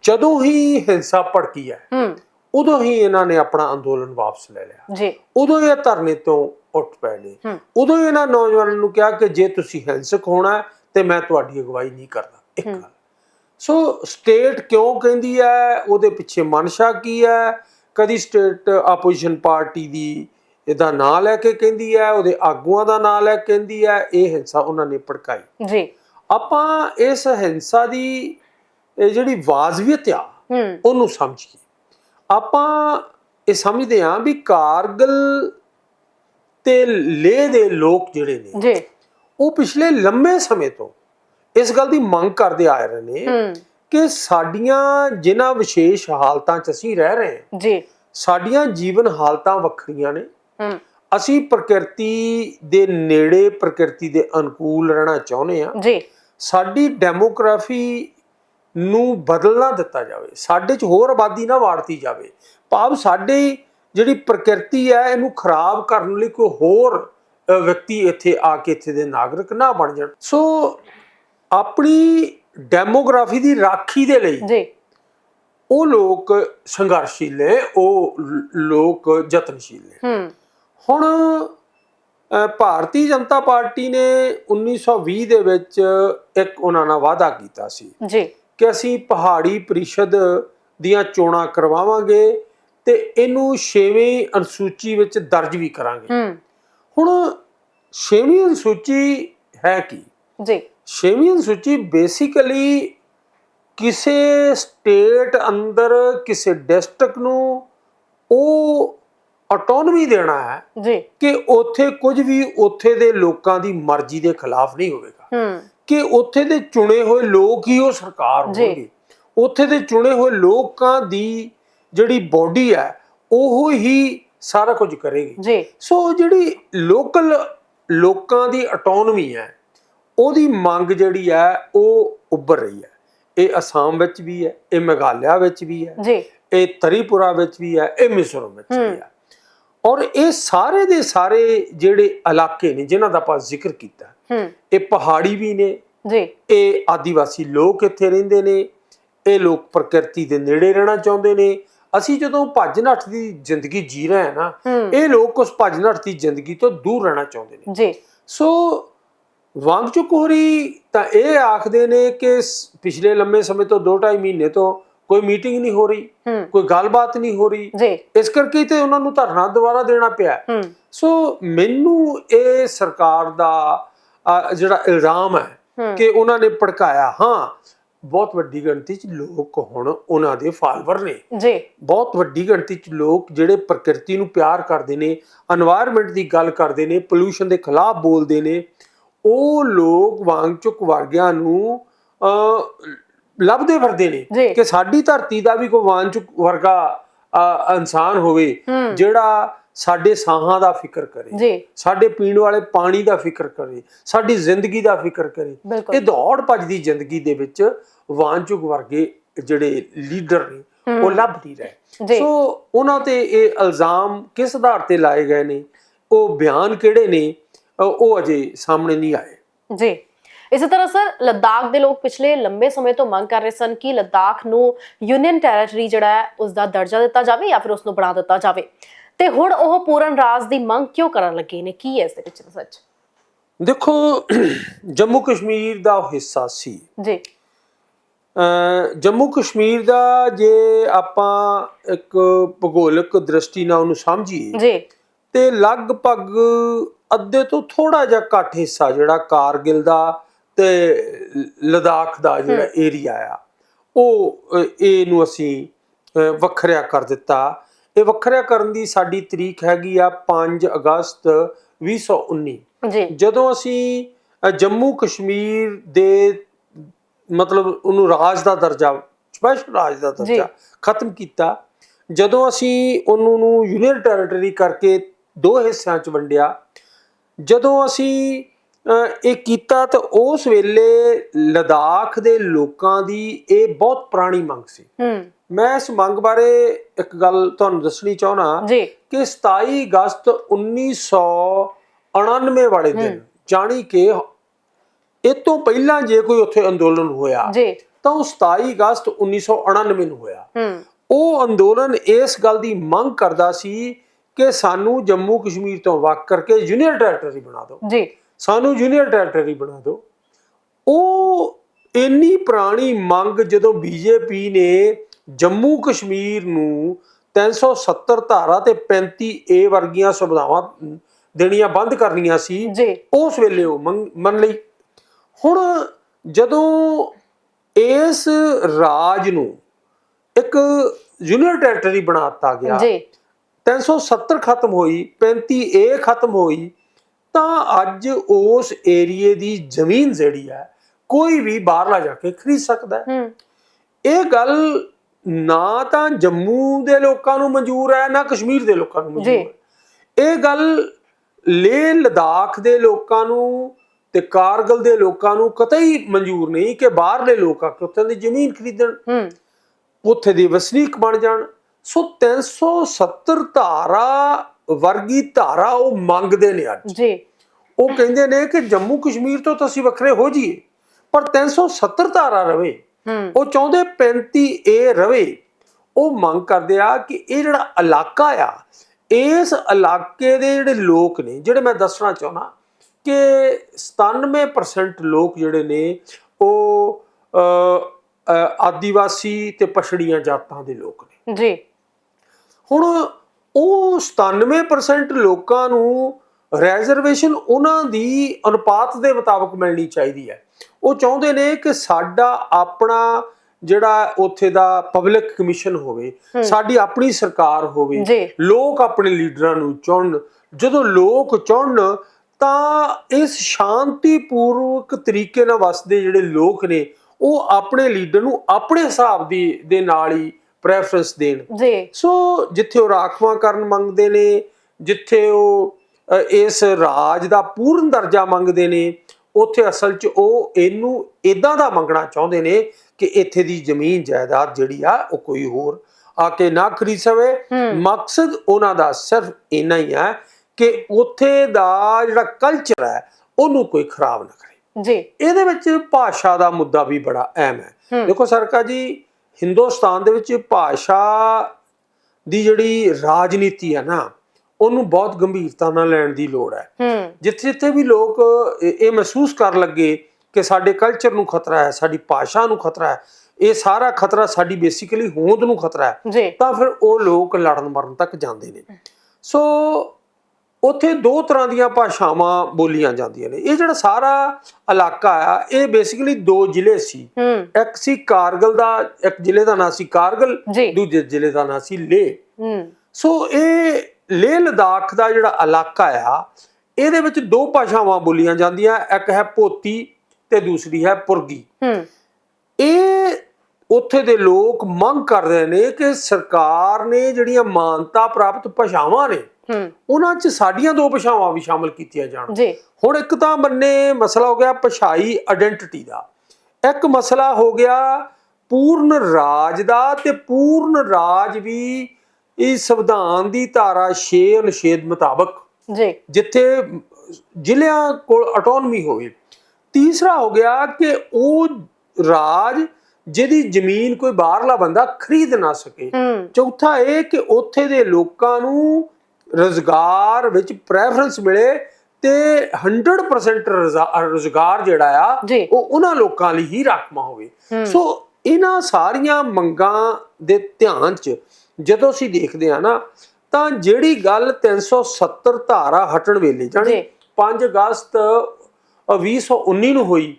[SPEAKER 2] ਜਦੋਂ ਹੀ ਹਿੰਸਾ ਭੜਕੀ ਹੈ
[SPEAKER 1] ਹੂੰ।
[SPEAKER 2] ਉਦੋਂ ਹੀ ਇਹਨਾਂ ਨੇ ਆਪਣਾ ਅੰਦੋਲਨ ਵਾਪਸ ਲੈ ਲਿਆ।
[SPEAKER 1] ਜੀ।
[SPEAKER 2] ਉਦੋਂ ਇਹ ਧਰਨੇ ਤੋਂ ਉੱਠ ਪਏ ਨੇ ਉਦੋਂ ਹੀ ਇਹਨਾਂ ਨੌਜਵਾਨਾਂ ਨੂੰ ਕਿਹਾ ਕਿ ਜੇ ਤੁਸੀਂ ਹਿੰਸਕ ਹੋਣਾ ਤੇ ਮੈਂ ਤੁਹਾਡੀ ਅਗਵਾਈ ਨਹੀਂ ਕਰਦਾ। ਇੱਕ। ਗੱਲ। ਸੋ ਸਟੇਟ ਕਿਉਂ ਕਹਿੰਦੀ ਹੈ? ਉਹਦੇ ਪਿੱਛੇ ਮਨਸ਼ਾ ਕੀ ਹੈ? ਕਦੀ ਸਟੇਟ ਆਪੋਜੀਸ਼ਨ ਪਾਰਟੀ ਦੀ ਇਹਦਾ ਨਾਂ ਲੈ ਕੇ ਕਹਿੰਦੀ ਹੈ ਉਹਦੇ ਆਗੂਆਂ ਦਾ ਨਾਂ ਲੈ ਕੇ ਕਹਿੰਦੀ ਹੈ ਇਹ ਹਿੰਸਾ ਉਹਨਾਂ ਨੇ ਭੜਕਾਈ।
[SPEAKER 1] ਜੀ।
[SPEAKER 2] ਆਪਾਂ ਇਸ ਹਿੰਸਾ ਦੀ ਇਹ ਜਿਹੜੀ ਵਾਜਬੀਅਤ ਆ ਉਹਨੂੰ ਸਮਝੀਏ। ਆਪਾਂ ਇਹ ਸਮਝਦੇ ਹਾਂ ਵੀ ਕਾਰਗਲ ਤੇ ਲੇਹ ਦੇ ਲੋਕ ਜਿਹੜੇ ਨੇ
[SPEAKER 1] ਜੀ।
[SPEAKER 2] ਉਹ ਪਿਛਲੇ ਲੰਮੇ ਸਮੇਂ ਤੋਂ ਇਸ ਗੱਲ ਦੀ ਮੰਗ ਕਰਦੇ ਆ ਰਹੇ ਨੇ ਕਿ ਸਾਡੀਆਂ ਜਿਨ੍ਹਾਂ ਵਿਸ਼ੇਸ਼ ਹਾਲਤਾਂ 'ਚ ਅਸੀਂ ਰਹਿ ਰਹੇ ਹਾਂ
[SPEAKER 1] ਜੀ।
[SPEAKER 2] ਸਾਡੀਆਂ ਜੀਵਨ ਹਾਲਤਾਂ ਵੱਖਰੀਆਂ ਨੇ ਅਸੀਂ ਪ੍ਰਕਿਰਤੀ ਦੇ ਨੇੜੇ ਪ੍ਰਕਿਰਤੀ ਦੇ ਅਨੁਕੂਲ ਰਹਿਣਾ ਚਾਹੁੰਦੇ ਹਾਂ।
[SPEAKER 1] ਜੀ।
[SPEAKER 2] ਸਾਡੀ ਡੈਮੋਗ੍ਰਾਫੀ ਨੂੰ ਬਦਲਣਾ ਦਿੱਤਾ ਜਾਵੇ। ਸਾਡੇ 'ਚ ਹੋਰ ਆਬਾਦੀ ਨਾ ਵਾੜਤੀ ਜਾਵੇ। ਭਾਵ ਸਾਡੀ ਜਿਹੜੀ ਪ੍ਰਕਿਰਤੀ ਹੈ ਇਹਨੂੰ ਖਰਾਬ ਕਰਨ ਲਈ ਕੋਈ ਹੋਰ ਵਿਅਕਤੀ ਇੱਥੇ ਆ ਕੇ ਇੱਥੇ ਦੇ ਨਾਗਰਿਕ ਨਾ ਬਣ ਜਾਣ। ਸੋ ਆਪਣੀ ਡੈਮੋਗ੍ਰਾਫੀ ਦੀ ਰਾਖੀ ਦੇ ਲਈ
[SPEAKER 1] ਜੀ।
[SPEAKER 2] ਉਹ ਲੋਕ ਸੰਘਰਸ਼ੀਲ ਨੇ ਉਹ ਲੋਕ ਯਤਨਸ਼ੀਲ ਨੇ।
[SPEAKER 1] ਹੂੰ।
[SPEAKER 2] ਹੁਣ ਭਾਰਤੀ ਜਨਤਾ ਪਾਰਟੀ ਨੇ 1920 ਦੇ ਵਿੱਚ ਇੱਕ ਉਹਨਾਂ ਨਾਲ ਵਾਅਦਾ ਕੀਤਾ ਸੀ
[SPEAKER 1] ਜੀ।
[SPEAKER 2] ਕਿ ਅਸੀਂ ਪਹਾੜੀ ਪ੍ਰੀਸ਼ਦ ਦੀਆਂ ਚੋਣਾਂ ਕਰਵਾਵਾਂਗੇ ਤੇ ਇਹਨੂੰ 6ਵੀਂ ਅਨੁਸੂਚੀ ਵਿੱਚ ਦਰਜ ਵੀ ਕਰਾਂਗੇ। ਹੁਣ 6ਵੀਂ ਅਨੁਸੂਚੀ ਹੈ ਕੀ?
[SPEAKER 1] ਜੀ।
[SPEAKER 2] 6ਵੀਂ ਅਨੁਸੂਚੀ ਬੇਸਿਕਲੀ ਕਿਸੇ ਸਟੇਟ ਅੰਦਰ ਕਿਸੇ ਡਿਸਟ੍ਰਿਕਟ ਨੂੰ ਉਹ ਆਟੋਨਮੀ ਦੇਣਾ ਹੈ
[SPEAKER 1] ਜੀ।
[SPEAKER 2] ਕਿ ਉੱਥੇ ਕੁਝ ਵੀ ਉੱਥੇ ਦੇ ਲੋਕਾਂ ਦੀ ਮਰਜ਼ੀ ਦੇ ਖਿਲਾਫ ਨਹੀਂ ਹੋਵੇਗਾ।
[SPEAKER 1] ਹੂੰ।
[SPEAKER 2] ਕਿ ਉੱਥੇ ਦੇ ਚੁਣੇ ਹੋਏ ਲੋਕ ਹੀ ਉਹ ਸਰਕਾਰ। ਹੋਣਗੇ। ਉੱਥੇ ਦੇ ਚੁਣੇ ਹੋਏ ਲੋਕਾਂ ਦੀ ਜਿਹੜੀ ਬਾਡੀ ਹੈ ਉਹ ਹੀ ਸਾਰਾ ਕੁਝ ਕਰੇਗੀ।
[SPEAKER 1] ਜੀ।
[SPEAKER 2] ਸੋ ਜਿਹੜੀ ਲੋਕਲ ਲੋਕਾਂ ਦੀ ਆਟੋਨਮੀ ਹੈ ਉਹਦੀ ਮੰਗ ਜਿਹੜੀ ਹੈ ਉਹ ਉੱਭਰ ਰਹੀ ਹੈ। ਇਹ ਅਸਾਮ ਵਿੱਚ ਵੀ ਹੈ ਇਹ ਮੇਘਾਲਿਆ ਵਿੱਚ ਵੀ ਹੈ।
[SPEAKER 1] ਜੀ।
[SPEAKER 2] ਇਹ ਤਰੀਪੁਰਾ ਵਿੱਚ ਵੀ ਹੈ ਇਹ ਮਿਜ਼ੋਰਮ ਵਿੱਚ ਵੀ ਹੈ। ਔਰ ਇਹ ਸਾਰੇ ਦੇ ਸਾਰੇ ਜਿਹੜੇ ਇਲਾਕੇ ਨੇ ਜਿਨ੍ਹਾਂ ਦਾ ਆਪਾਂ ਜ਼ਿਕਰ ਕੀਤਾ
[SPEAKER 1] ਹੂੰ।
[SPEAKER 2] ਇਹ ਪਹਾੜੀ ਵੀ ਨੇ
[SPEAKER 1] ਜੀ।
[SPEAKER 2] ਇਹ ਆਦੀਵਾਸੀ ਲੋਕ ਇੱਥੇ ਰਹਿੰਦੇ ਨੇ ਇਹ ਲੋਕ ਪ੍ਰਕਿਰਤੀ ਦੇ ਨੇੜੇ ਰਹਿਣਾ ਚਾਹੁੰਦੇ ਨੇ। ਅਸੀਂ ਜਦੋਂ ਭੱਜ ਨੱਠ ਦੀ ਜ਼ਿੰਦਗੀ ਜੀ ਰਹੇ ਹਾਂ ਨਾ ਇਹ ਲੋਕ ਉਸ ਭੱਜ ਨੱਠ ਦੀ ਜ਼ਿੰਦਗੀ ਤੋਂ ਦੂਰ ਰਹਿਣਾ ਚਾਹੁੰਦੇ ਨੇ।
[SPEAKER 1] ਜੀ।
[SPEAKER 2] ਸੋ ਵਾਂਗਚੁਕ ਹੋਰੀ ਤਾਂ ਇਹ ਆਖਦੇ ਨੇ ਕਿ ਪਿਛਲੇ ਲੰਮੇ ਸਮੇਂ ਤੋਂ 2.5 ਮਹੀਨੇ ਤੋਂ ਕੋਈ ਮੀਟਿੰਗ ਨਹੀਂ ਹੋ ਰਹੀ ਕੋਈ ਗੱਲਬਾਤ ਨਹੀਂ ਹੋ ਰਹੀ। ਇਸ ਕਰਕੇ ਤੇ ਉਹਨਾਂ ਨੂੰ ਧਰਨਾ ਦੁਬਾਰਾ ਦੇਣਾ ਪਿਆ। ਸੋ ਮੈਨੂੰ ਇਹ ਸਰਕਾਰ ਦਾ ਜਿਹੜਾ ਇਲਜ਼ਾਮ ਹੈ ਕਿ ਉਹਨਾਂ ਨੇ ਭੜਕਾਇਆ ਹਾਂ ਬਹੁਤ ਵੱਡੀ ਗਿਣਤੀ ਚ ਲੋਕ ਹੁਣ ਉਹਨਾਂ ਦੇ ਫਾਲੋਅਰ ਨੇ।
[SPEAKER 1] ਜੀ।
[SPEAKER 2] ਬਹੁਤ ਵੱਡੀ ਗਿਣਤੀ ਚ ਲੋਕ ਜਿਹੜੇ ਪ੍ਰਕਿਰਤੀ ਨੂੰ ਪਿਆਰ ਕਰਦੇ ਨੇ এনवायरमेंट ਦੀ ਗੱਲ ਕਰਦੇ ਨੇ ਪੋਲੂਸ਼ਨ ਦੇ ਖਿਲਾਫ ਬੋਲਦੇ ਨੇ ਉਹ ਲੋਕ ਵਾਂਗ ਵਾਂਗਚੁਕ ਵਰਗਿਆਂ ਨੂੰ ਲੱਭਦੇ ਫਿਰਦੇ। ਨੇ ਕਿ ਸਾਡੀ ਧਰਤੀ ਦਾ ਵੀ ਕੋਈ ਵਾਂਗਚੁਕ ਵਰਗਾ ਇਨਸਾਨ ਹੋਵੇ ਜਿਹੜਾ ਸਾਡੇ ਸਾਹਾਂ ਦਾ ਫਿਕਰ ਕਰੇ ਸਾਡੇ ਪੀਣ ਵਾਲੇ ਪਾਣੀ ਦਾ ਫਿਕਰ ਕਰੇ ਸਾਡੀ ਜ਼ਿੰਦਗੀ ਦਾ ਫਿਕਰ ਕਰੇ। ਇਹ ਦੌੜ ਭੱਜ ਦੀ ਜ਼ਿੰਦਗੀ ਦੇ ਵਿੱਚ ਵਾਂਝੁਕ ਵਰਗੇ ਜਿਹੜੇ ਲੀਡਰ ਨੇ ਉਹ
[SPEAKER 1] ਹੂੰ।
[SPEAKER 2] ਲੱਭ ਨਹੀਂ ਰਹੇ। ਸੋ ਉਹਨਾਂ ਤੇ ਇਹ ਇਲਜ਼ਾਮ ਕਿਸ ਆਧਾਰ ਤੇ ਲਾਏ ਗਏ ਨੇ? ਉਹ ਬਿਆਨ ਕਿਹੜੇ ਨੇ? ਉਹ ਅਜੇ ਸਾਹਮਣੇ ਨਹੀਂ ਆਏ।
[SPEAKER 1] ਜੀ। ਇਸੇ ਤਰ੍ਹਾਂ ਸਰ ਲੱਦਾਖ ਦੇ ਲੋਕ ਪਿਛਲੇ ਲੰਬੇ ਸਮੇਂ ਤੋਂ ਮੰਗ ਕਰ ਰਹੇ ਸਨ ਕਿ ਲੱਦਾਖ ਨੂੰ ਯੂਨੀਅਨ ਟੈਰੀਟਰੀ ਜਿਹੜਾ ਹੈ ਉਸ ਦਾ ਦਰਜਾ ਦਿੱਤਾ ਜਾਵੇ ਜਾਂ ਫਿਰ ਉਸ ਨੂੰ ਬਣਾ ਦਿੱਤਾ ਜਾਵੇ। ਤੇ ਹੁਣ ਉਹ ਪੂਰਨ ਰਾਜ ਦੀ ਮੰਗ ਕਿਉਂ ਕਰਨ ਲੱਗੇ ਨੇ? ਕੀ ਹੈ ਇਸ ਦੇ ਵਿੱਚ ਸੱਚ?
[SPEAKER 2] ਦੇਖੋ ਜੰਮੂ ਕਸ਼ਮੀਰ ਦਾ ਹਿੱਸਾ ਸੀ।
[SPEAKER 1] ਜੀ।
[SPEAKER 2] ਜੰਮੂ ਕਸ਼ਮੀਰ ਦਾ ਜੇ ਆਪਾਂ ਇੱਕ ਭੂਗੋਲਿਕ ਦ੍ਰਿਸ਼ਟੀ ਨਾਲ ਉਹਨੂੰ ਸਮਝੀਏ
[SPEAKER 1] ਜੀ।
[SPEAKER 2] ਤੇ ਲਗਭਗ ਅੱਧੇ ਤੋਂ ਥੋੜਾ ਜਿਹਾ ਘੱਟ ਹਿੱਸਾ ਜਿਹੜਾ ਕਾਰਗਿਲ ਦਾ ਤੇ ਲਦਾਖ ਦਾ ਜਿਹੜਾ ਏਰੀਆ ਆ ਉਹ ਅ, ਇਹਨੂੰ ਅਸੀਂ ਵੱਖਰਿਆ ਕਰ ਦਿੱਤਾ। ਇਹ ਵੱਖਰਿਆ ਕਰਨ ਦੀ ਸਾਡੀ ਤਰੀਕ ਹੈਗੀ ਆ 5 ਅਗਸਤ 2019
[SPEAKER 1] ਜੀ।
[SPEAKER 2] ਜਦੋਂ ਅਸੀਂ ਜੰਮੂ ਕਸ਼ਮੀਰ ਦੇ ਮਤਲਬ ਉਹਨੂੰ ਰਾਜ ਦਾ ਦਰਜਾ ਸਪੈਸ਼ਲ ਰਾਜ ਦਾ। ਦਰਜਾ ਖਤਮ ਕੀਤਾ ਜਦੋਂ ਅਸੀਂ ਉਹਨੂੰ ਨੂੰ ਯੂਨੀਅਨ ਟੈਰੀਟਰੀ ਕਰਕੇ ਦੋ ਹਿੱਸਿਆਂ 'ਚ ਵੰਡਿਆ ਜਦੋਂ ਅਸੀਂ ਇਹ ਕੀਤਾ ਤਾਂ ਉਸ ਵੇਲੇ ਲਦਾਖ ਦੇ ਲੋਕਾਂ ਦੀ ਇਹ ਬਹੁਤ ਪੁਰਾਣੀ ਮੰਗ ਸੀ। ਮੈਂ ਇਸ ਮੰਗ ਬਾਰੇ ਇੱਕ ਗੱਲ ਤੁਹਾਨੂੰ ਦੱਸਣੀ ਚਾਹਣਾ
[SPEAKER 1] ਜੀ।
[SPEAKER 2] ਕਿ 27 ਅਗਸਤ 1999 ਵਾਲੇ ਦਿਨ ਜਾਣੀ ਕਿ ਇਹ ਤੋਂ ਪਹਿਲਾਂ ਜੇ ਕੋਈ ਉੱਥੇ ਅੰਦੋਲਨ ਹੋਇਆ
[SPEAKER 1] ਜੀ।
[SPEAKER 2] ਤਾਂ ਉਹ 27 ਅਗਸਤ 1999 ਨੂੰ ਹੋਇਆ। ਉਹ ਅੰਦੋਲਨ ਇਸ ਗੱਲ ਦੀ ਮੰਗ ਕਰਦਾ ਸੀ ਕਿ ਸਾਨੂੰ ਜੰਮੂ ਕਸ਼ਮੀਰ ਤੋਂ ਵੱਖ ਕਰਕੇ ਯੂਨੀਅਨ ਟੈਰੀਟਰੀ ਬਣਾ ਦਿਓ।
[SPEAKER 1] ਜੀ70
[SPEAKER 2] ਯੂਨੀਅਨ ਟੈਰੀਟਰੀ ਬਣਾ ਦਿਓ। ਉਹ ਇੰਨੀ ਪੁਰਾਣੀ ਮੰਗ ਜਦੋਂ ਬੀਜੇਪੀ ਨੇ ਜੰਮੂ ਕਸ਼ਮੀਰ ਨੂੰ 370 ਧਾਰਾ ਤੇ 35 ਏ ਵਰਗੀਆਂ ਸੁਵਿਧਾਵਾਂ ਦੇਣੀਆਂ ਬੰਦ ਕਰਨੀਆਂ ਸੀ ਉਸ ਵੇਲੇ ਉਹ ਮੰਨ- ਮੰਨ ਲਈ। ਹੁਣ ਜਦੋਂ ਇਸ ਰਾਜ ਨੂੰ ਇੱਕ ਯੂਨੀਅਨ ਟੈਰੀਟਰੀ ਬਣਾ ਦਿੱਤਾ ਗਿਆ
[SPEAKER 1] ਜੀ।
[SPEAKER 2] 370 ਖਤਮ ਹੋਈ 35 ਏ ਖਤਮ ਹੋਈ ਤਾਂ ਅੱਜ ਉਸ ਏਰੀਏ ਦੀ ਜ਼ਮੀਨ ਜਿਹੜੀ ਹੈ ਕੋਈ ਵੀ ਬਾਹਰਲਾ ਜਾ ਕੇ ਖਰੀਦ ਸਕਦਾ ਹੈ। ਇਹ ਗੱਲ ਨਾ ਤਾਂ ਜੰਮੂ ਦੇ ਲੋਕਾਂ ਨੂੰ ਮਨਜ਼ੂਰ ਹੈ ਨਾ ਕਸ਼ਮੀਰ ਦੇ ਲੋਕਾਂ ਨੂੰ ਮਨਜ਼ੂਰ। ਹੈ। ਇਹ ਗੱਲ ਲੇਹ ਲਦਾਖ ਦੇ ਲੋਕਾਂ ਨੂੰ ਤੇ ਕਾਰਗਲ ਦੇ ਲੋਕਾਂ ਨੂੰ ਕਤਈ ਮਨਜ਼ੂਰ ਨਹੀਂ ਕਿ ਬਾਹਰਲੇ ਲੋਕ ਆ ਕੇ ਉੱਥੇ ਦੀ ਜ਼ਮੀਨ ਖਰੀਦਣ। ਉੱਥੇ ਦੇ ਵਸਨੀਕ ਬਣ ਜਾਣ। ਸੋ 370 ਧਾਰਾ ਵਰਗੀ ਧਾਰਾ ਉਹ ਮੰਗਦੇ ਨੇ ਅੱਜ।
[SPEAKER 1] ਜੀ।
[SPEAKER 2] ਉਹ ਕਹਿੰਦੇ ਨੇ ਕਿ ਜੰਮੂ ਕਸ਼ਮੀਰ ਤੋਂ ਤਾਂ ਅਸੀਂ ਵੱਖਰੇ ਹੋ ਜਾਈਏ ਪਰ 370 ਧਾਰਾ ਰਵੇ ਉਹ ਚਾਹੁੰਦੇ 35 ਏ ਰਵੇ। ਉਹ ਮੰਗ ਕਰਦੇ ਆ ਕਿ ਇਹ ਜਿਹੜਾ ਇਲਾਕਾ ਆ ਇਸ ਇਲਾਕੇ ਦੇ ਜਿਹੜੇ ਲੋਕ ਨੇ ਜਿਹੜੇ ਮੈਂ ਦੱਸਣਾ ਚਾਹੁੰਦਾ ਕਿ 97% ਲੋਕ ਜਿਹੜੇ ਨੇ ਉਹ ਆਦੀਵਾਸੀ ਤੇ ਪਛੜੀਆਂ ਜਾਤਾਂ ਦੇ ਲੋਕ ਨੇ।
[SPEAKER 1] ਜੀ।
[SPEAKER 2] ਹੁਣ ਉਹ 97% ਲੋਕਾਂ ਨੂੰ ਰਿਜ਼ਰਵੇਸ਼ਨ ਉਹਨਾਂ ਦੀ ਅਨੁਪਾਤ ਦੇ ਮੁਤਾਬਕ ਮਿਲਣੀ ਚਾਹੀਦੀ ਹੈ। ਉਹ ਚਾਹੁੰਦੇ ਨੇ ਕਿ ਸਾਡਾ ਆਪਣਾ ਜਿਹੜਾ ਉੱਥੇ ਦਾ ਪਬਲਿਕ ਕਮਿਸ਼ਨ ਹੋਵੇ ਸਾਡੀ ਆਪਣੀ ਸਰਕਾਰ ਹੋਵੇ ਲੋਕ ਆਪਣੇ ਲੀਡਰਾਂ ਨੂੰ ਚੁਣਨ। ਜਦੋਂ ਲੋਕ ਚੁਣਨ ਤਾਂ ਇਸ ਸ਼ਾਂਤੀਪੂਰਵਕ ਤਰੀਕੇ ਨਾਲ ਵਸਦੇ ਜਿਹੜੇ ਲੋਕ ਨੇ ਉਹ ਆਪਣੇ ਲੀਡਰ ਨੂੰ ਆਪਣੇ ਹਿਸਾਬ ਦੀ ਦੇ ਨਾਲ ਹੀ ਪ੍ਰੈਫਰੈਂਸ ਦੇਣ।
[SPEAKER 1] ਜੀ।
[SPEAKER 2] ਸੋ ਜਿੱਥੇ ਉਹ ਰਾਖਵਾਂ ਕਰਨ ਮੰਗਦੇ ਨੇ ਜਿੱਥੇ ਉਹ ਇਸ ਰਾਜ ਦਾ ਪੂਰਨ ਦਰਜਾ ਮੰਗਦੇ ਨੇ ਉੱਥੇ ਅਸਲ 'ਚ ਉਹ ਇਹਨੂੰ ਇਦਾਂ ਦਾ ਮੰਗਣਾ ਚਾਹੁੰਦੇ ਨੇ ਕਿ ਇੱਥੇ ਦੀ ਜ਼ਮੀਨ ਜਾਇਦਾਦ ਜਿਹੜੀ ਆ ਉਹ ਕੋਈ ਹੋਰ ਆ ਕੇ ਨਾ ਖਰੀਦ
[SPEAKER 1] ਹੂੰ।
[SPEAKER 2] ਮਕਸਦ ਉਹਨਾਂ ਦਾ ਸਿਰਫ ਇੰਨਾ ਹੀ ਹੈ ਕਿ ਉੱਥੇ ਦਾ ਜਿਹੜਾ ਕਲਚਰ ਹੈ ਉਹਨੂੰ ਕੋਈ ਖਰਾਬ ਨਾ ਕਰੇ।
[SPEAKER 1] ਜੀ।
[SPEAKER 2] ਇਹਦੇ ਵਿੱਚ ਭਾਸ਼ਾ ਦਾ ਮੁੱਦਾ ਵੀ ਬੜਾ ਅਹਿਮ ਹੂੰ। ਦੇਖੋ ਸਰਕਾ ਜੀ ਹਿੰਦੁਸਤਾਨ ਦੇ ਵਿੱਚ ਭਾਸ਼ਾ ਦੀ ਜਿਹੜੀ ਰਾਜਨੀਤੀ ਹੈ ਨਾ ਉਹਨੂੰ ਬਹੁਤ ਗੰਭੀਰਤਾ ਨਾਲ ਲੈਣ ਦੀ ਲੋੜ ਹੈ। ਜਿੱਥੇ ਜਿੱਥੇ ਵੀ ਲੋਕ ਇਹ ਮਹਿਸੂਸ ਕਰਨ ਲੱਗੇ ਕਿ ਸਾਡੇ ਕਲਚਰ ਨੂੰ ਖਤਰਾ ਹੈ ਸਾਡੀ ਭਾਸ਼ਾ ਨੂੰ ਖਤਰਾ ਹੈ ਇਹ ਸਾਰਾ ਖਤਰਾ ਸਾਡੀ ਬੇਸਿਕਲੀ ਹੋਂਦ ਨੂੰ ਖਤਰਾ ਹੈ ਤਾਂ ਫਿਰ ਉਹ ਲੋਕ ਲੜਨ ਮਰਨ ਤੱਕ ਜਾਂਦੇ ਨੇ। ਸੋ ਉੱਥੇ ਦੋ ਤਰ੍ਹਾਂ ਦੀਆਂ ਭਾਸ਼ਾਵਾਂ ਬੋਲੀਆਂ ਜਾਂਦੀਆਂ ਨੇ। ਇਹ ਜਿਹੜਾ ਸਾਰਾ ਇਲਾਕਾ ਆ ਇਹ ਬੇਸਿਕਲੀ ਦੋ ਜ਼ਿਲ੍ਹੇ ਸੀ। ਇੱਕ ਸੀ ਕਾਰਗਲ ਦਾ ਇੱਕ ਜ਼ਿਲ੍ਹੇ ਦਾ ਨਾਂ ਸੀ ਕਾਰਗਲ ਦੂਜੇ ਜ਼ਿਲ੍ਹੇ ਦਾ ਨਾਂ ਸੀ ਲੇਹ। ਸੋ ਇਹ ਲੇਹ ਲਦਾਖ ਦਾ ਜਿਹੜਾ ਇਲਾਕਾ ਆ ਇਹਦੇ ਵਿੱਚ ਦੋ ਭਾਸ਼ਾਵਾਂ ਬੋਲੀਆਂ ਜਾਂਦੀਆਂ ਇੱਕ ਹੈ ਪੋਤੀ ਤੇ ਦੂਸਰੀ ਹੈ ਪੁਰਗੀ। ਇਹ ਉੱਥੇ ਦੇ ਲੋਕ ਮੰਗ ਕਰਦੇ ਨੇ ਕਿ ਸਰਕਾਰ ਨੇ ਜਿਹੜੀਆਂ ਮਾਨਤਾ ਪ੍ਰਾਪਤ ਭਾਸ਼ਾਵਾਂ ਨੇ ਉਹਨਾਂ 'ਚ ਸਾਡੀਆਂ ਦੋ ਭਾਸ਼ਾਵਾਂ ਵੀ ਸ਼ਾਮਲ ਕੀਤੀਆਂ ਜਾਣ।
[SPEAKER 1] ਜੀ।
[SPEAKER 2] ਹੁਣ ਇੱਕ ਤਾਂ ਬੰਨੇ ਮਸਲਾ ਹੋ ਗਿਆ ਭਾਸ਼ਾਈ ਆਇਡੈਂਟੀਟੀ ਦਾ। ਇੱਕ ਮਸਲਾ ਹੋ ਗਿਆ ਪੂਰਨ ਰਾਜ ਦਾ ਤੇ ਪੂਰਨ ਰਾਜ ਵੀ ਇਹ ਸੰਵਿਧਾਨ ਦੀ ਧਾਰਾ 6 ਅਨੁਛੇਦ ਮੁਤਾਬਕ।
[SPEAKER 1] ਜੀ।
[SPEAKER 2] ਜਿੱਥੇ ਜ਼ਿਲ੍ਹਿਆਂ ਕੋਲ ਆਟੋਨਮੀ ਹੋਵੇ। ਤੀਸਰਾ ਹੋ ਗਿਆ ਕਿ ਉਹ ਰਾਜ ਜਿਹਦੀ ਜ਼ਮੀਨ ਕੋਈ ਬਾਹਰਲਾ ਬੰਦਾ ਖਰੀਦ ਨਾ ਸਕੇ। ਚੌਥਾ ਇਹ ਕਿ ਉੱਥੇ ਦੇ ਲੋਕਾਂ ਨੂੰ ਰੋਜ਼ਗਾਰ ਵਿੱਚ ਪ੍ਰੈਫਰੈਂਸ ਮਿਲੇ ਤੇ 100% ਰਜ਼ਾ- ਰੋਜ਼ਗਾਰ ਜਿਹੜਾ ਆ। ਉਹ ਉਹਨਾਂ ਲੋਕਾਂ ਲਈ ਹੀ ਰਾਖਵਾਂ ਹੋਵੇ। ਸੋ ਇਹਨਾਂ ਸਾਰੀਆਂ ਮੰਗਾਂ ਦੇ ਧਿਆਨ 'ਚ ਜਦੋਂ ਅਸੀਂ ਦੇਖਦੇ ਆ ਨਾ ਤਾਂ ਜਿਹੜੀ ਗੱਲ 370 ਧਾਰਾ ਹਟਣ ਵੇਲੇ ਜਾਣੀ
[SPEAKER 1] ਜੀ।
[SPEAKER 2] 5 ਅਗਸਤ ਅ, 2019 ਨੂੰ ਹੋਈ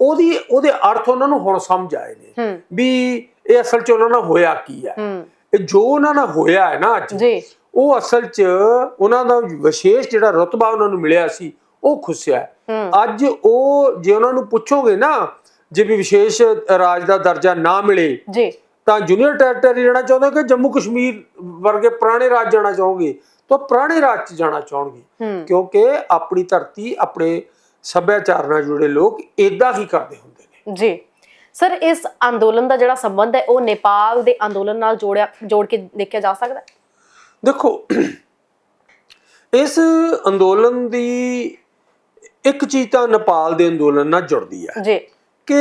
[SPEAKER 2] ਉਹਦੀ ਉਹਦੇ ਅਰਥ ਉਹਨਾਂ ਨੂੰ ਹੁਣ ਸਮਝ ਆਏ ਨੇ ਵੀ ਇਹ ਅਸਲ 'ਚ ਉਹਨਾਂ ਨਾਲ ਹੋਇਆ ਕੀ ਇਹ ਜੋ ਉਹਨਾਂ ਨਾਲ ਹੋਇਆ ਹੈ ਨਾ ਅੱਜ ਉਹ ਅਸਲ 'ਚ ਉਹਨਾਂ ਦਾ ਵਿਸ਼ੇਸ਼ ਜਿਹੜਾ ਰਤਬਾ ਉਹਨਾਂ ਨੂੰ ਮਿਲਿਆ ਸੀ ਉਹ ਖੁੱਸਿਆ ਅੱਜ ਉਹ ਜੇ ਉਹਨਾਂ ਨੂੰ ਪੁੱਛੋਗੇ ਨਾ ਜੇ ਵੀ ਵਿਸ਼ੇਸ਼ ਰਾਜ ਦਾ ਦਰਜਾ ਨਾ ਮਿਲੇ
[SPEAKER 1] ਜੀ।
[SPEAKER 2] ਤਾਂ ਜੂਨੀਅਰ ਟੈਰੀਟਰੀ ਜਾਣਾ ਚਾਹੁੰਦੇ ਕਿ ਜੰਮੂ ਕਸ਼ਮੀਰ ਵਰਗੇ ਪੁਰਾਣੇ ਰਾਜ ਜਾਣਾ ਚਾਹੋਗੇ? ਤਾਂ ਪੁਰਾਣੇ ਰਾਜ 'ਚ ਜਾਣਾ ਚਾਹਣਗੇ। ਕਿਉਂਕਿ ਆਪਣੀ ਧਰਤੀ ਆਪਣੇ ਸੱਭਿਆਚਾਰ ਨਾਲ ਜੁੜੇ ਲੋਕ ਇਦਾਂ ਹੀ ਕਰਦੇ ਹੁੰਦੇ ਨੇ।
[SPEAKER 1] ਜੀ। ਸਰ ਇਸ ਅੰਦੋਲਨ ਦਾ ਜਿਹੜਾ ਸੰਬੰਧ ਹੈ ਉਹ ਨੇਪਾਲ ਦੇ ਅੰਦੋਲਨ ਨਾਲ ਜੋੜਿਆ ਜੋੜ ਕੇ ਦੇਖਿਆ ਜਾ ਸਕਦਾ ਹੈ?
[SPEAKER 2] ਦੇਖੋ ਇਸ ਅੰਦੋਲਨ ਦੀ ਇੱਕ ਚੀਜ਼ ਤਾਂ ਨੇਪਾਲ ਦੇ ਅੰਦੋਲਨ ਨਾਲ ਜੁੜਦੀ ਹੈ
[SPEAKER 1] ਜੀ।
[SPEAKER 2] ਕਿ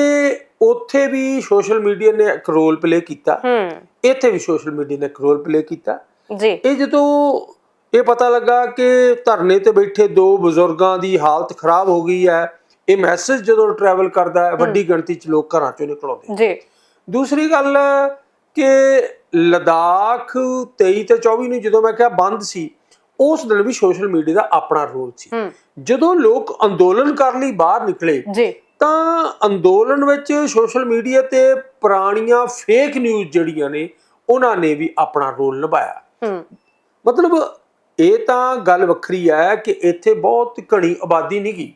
[SPEAKER 2] ਉੱਥੇ ਵੀ ਸੋਸ਼ਲ ਮੀਡੀਆ ਨੇ ਇੱਕ ਰੋਲ ਪਲੇ ਕੀਤਾ।
[SPEAKER 1] ਹੂੰ।
[SPEAKER 2] ਇੱਥੇ ਵੀ ਸੋਸ਼ਲ ਮੀਡੀਆ ਨੇ ਇੱਕ ਰੋਲ ਪਲੇ ਕੀਤਾ।
[SPEAKER 1] ਜੀ।
[SPEAKER 2] ਇਹ ਜਦੋਂ ਇਹ ਪਤਾ ਲੱਗਾ ਕਿ ਧਰਨੇ ਤੇ ਬੈਠੇ ਦੋ ਬਜ਼ੁਰਗਾਂ ਦੀ ਹਾਲਤ ਖਰਾਬ ਹੋ ਗਈ ਹੈ ਇਹ ਮੈਸੇਜ ਜਦੋਂ ਟਰੈਵਲ ਕਰਦਾ ਹੈ ਵੱਡੀ ਗਿਣਤੀ 'ਚ ਲੋਕ ਘਰਾਂ 'ਚੋਂ ਨਿਕਲਉਂਦੇ
[SPEAKER 1] ਜੀ।
[SPEAKER 2] ਦੂਸਰੀ ਗੱਲ ਕਿ ਲਦਾਖ 23 ਤੇ 24 ਨੂੰ ਜਦੋਂ ਮੈਂ ਕਿਹਾ ਬੰਦ ਸੀ ਉਸ ਦਿਨ ਵੀ ਸੋਸ਼ਲ ਮੀਡੀਆ ਦਾ ਆਪਣਾ ਰੋਲ ਸੀ। ਜਦੋਂ ਲੋਕ ਅੰਦੋਲਨ ਕਰਨ ਲਈ ਬਾਹਰ ਨਿਕਲੇ
[SPEAKER 1] ਜੀ।
[SPEAKER 2] ਤਾਂ ਅੰਦੋਲਨ ਵਿੱਚ ਸੋਸ਼ਲ ਮੀਡੀਆ ਤੇ ਪੁਰਾਣੀਆਂ ਫੇਕ ਨਿਊਜ਼ ਜਿਹੜੀਆਂ ਨੇ ਉਹਨਾਂ ਨੇ ਵੀ ਆਪਣਾ ਰੋਲ ਨਿਭਾਇਆ। ਮਤਲਬ ਇਹ ਤਾਂ ਗੱਲ ਵੱਖਰੀ ਹੈ ਕਿ ਇੱਥੇ ਬਹੁਤ ਘਣੀ ਆਬਾਦੀ ਨਹੀਂ ਗੀ